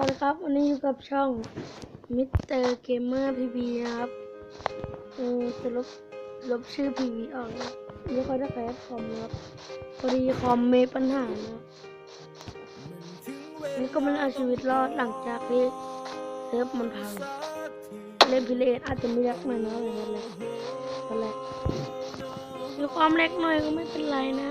วัสดีครับวันนี้อยู่กับช่องมิสเตอร์เกมเมอร์พีบีนะครับเออจะลบลบชื่อพีบีออกนะไม่ค่อยได้ใช้คอมนะครับพอดีคอมมีปัญหานะนี่ก็มันเอาชีวิตรอดหลังจากที่เซิร์ฟมันพังเล่นพิเลตอาจจะไม่เล็กหน่อยนะอะไรนั่นแหละนั่นแหละมีความเล็กหน่อยก็ไม่เป็นไรนะ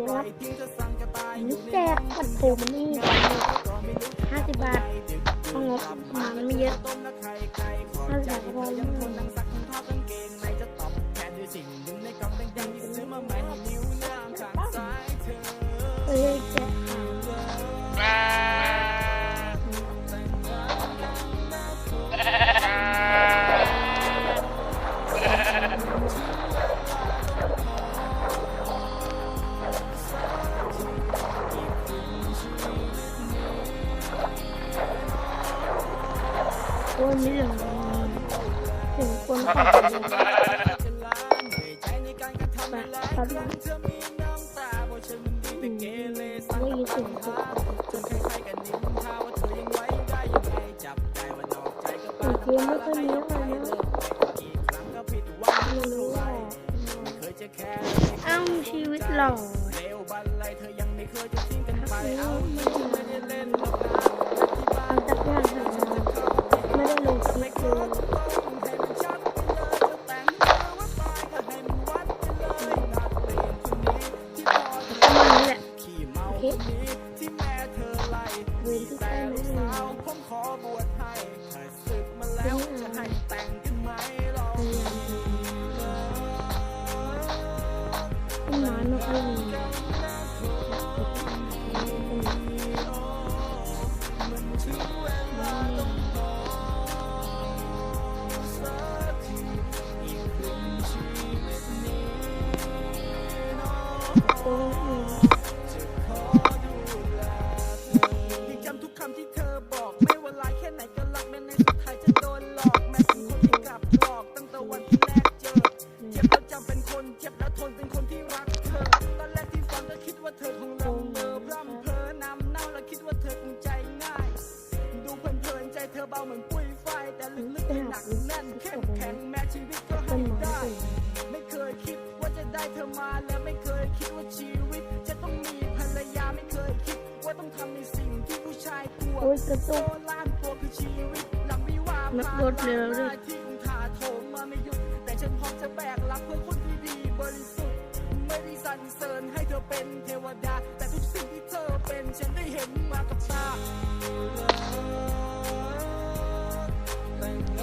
ไปรับนี่แจกผัดปูมันนี่ห้าสิบบาทพองบมันไม่เยอะห้าสิบบาทก็พอแล้ว อ้ยมีเสียงเสียงคนขับไปตัดหลังอืมได้ยินเสียงคนขับรถเกมไม่ค่อยมีอะไรนะไม่รู้ว่าเอ้าชีวิตหล่อเอา เลยประมาณนี้แหละโอเคนที่ใต้ไม่ได้เลยเป็นอะไรพ เจ็บแล้วจำเป็นคนเจ็บแล้วทนเป็นคนที่รักเธอ ตอนแรกที่ฟังก็คิดว่าเธอคงลำเมอพร่ำเพ้อนำเน่าแล้วคิดว่าเธอคงใจง่าย ดูเพลินๆใจเธอเบาเหมือนปุ้ยไฟแต่ลึกๆในหนักแน่นเข้มแข็งแม้ชีวิตก็ต้ให้นไม้ได้สวยไม่เคยคิดว่าจะได้เธอมาและไม่เคยคิดว่าชีวิต จะต้องมีภรรยาไม่เคยคิด ว่าต้องทำในสิ่งที่ผู้ชายกลัวโอ้ยกระโซตุกล่านตัวคือชีวิตหลังวิวาห์นักรถเร็วดิผ่านที่คงถาโถมมาไม่หยุดแต่ฉันพร้อม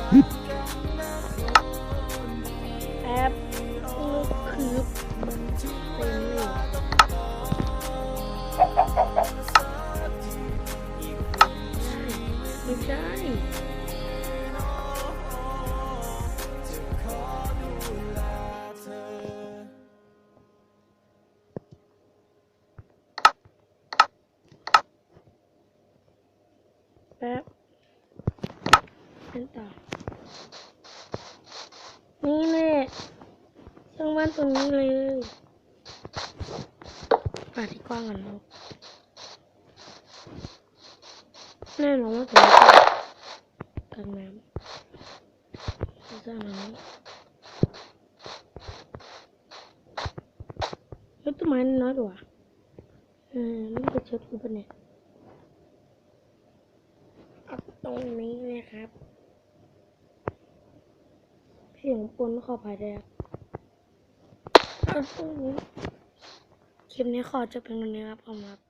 แอปลูกคืบมันเป็นเลยไม่ใช่แป๊บเป็นต่อ นี่แหละ ช่างบ้านตรงนี้เลยป่าที่กว้างกันลูกแน่นอนว่าตรงนี้กลางน้ำสร้างน้ำเฮ้ยต้นไม้น้อยกว่าเออมันจะเช็ดกูปะเนี่ยเอาตรงนี้เลยครับเสียงปนขออภัยด้วยครับเอาตรงนี้ คลิปนี้ขอจบเป็นวันนี้ครับผมครับ